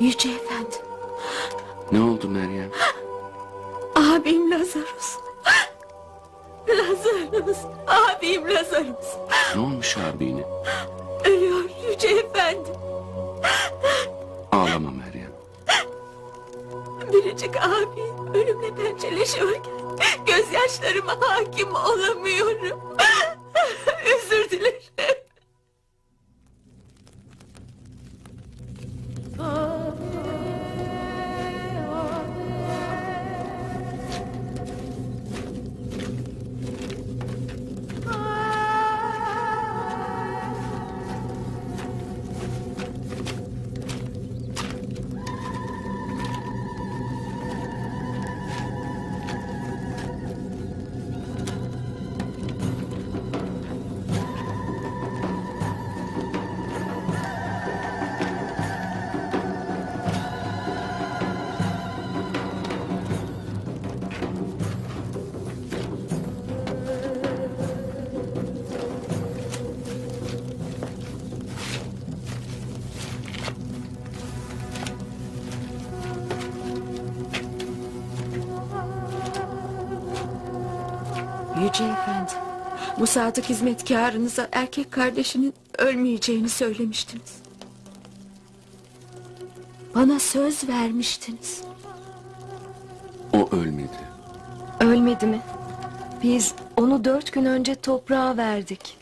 Yüce Efendi. Ne oldu Meryem? Abim Lazarus. Lazarus. Abim Lazarus. Ne olmuş abine? Ölüyor Yüce Efendi. Ağlama Meryem. Biricik abi ölümle pençeleşiyorken gözyaşlarıma hakim olamıyorum. Yüce Efendi. Bu sadık hizmetkarınıza erkek kardeşinin ölmeyeceğini söylemiştiniz. Bana söz vermiştiniz. O ölmedi. Ölmedi mi? Biz onu dört gün önce toprağa verdik.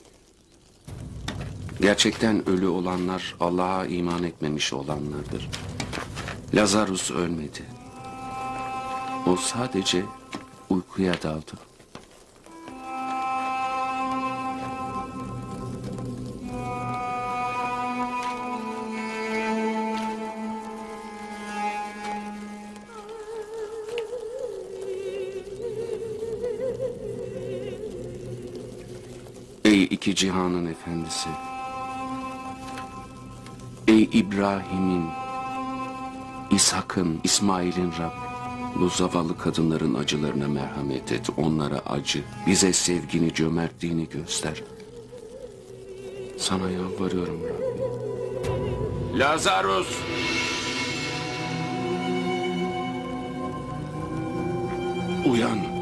Gerçekten ölü olanlar Allah'a iman etmemiş olanlardır. Lazarus ölmedi. O sadece uykuya daldı. Ey iki cihanın efendisi. Ey İbrahim'in, İshak'ın, İsmail'in Rabbi. Bu zavallı kadınların acılarına merhamet et. Onlara acı. Bize sevgini, cömertliğini göster. Sana yalvarıyorum Rabbi. Lazarus! Uyan.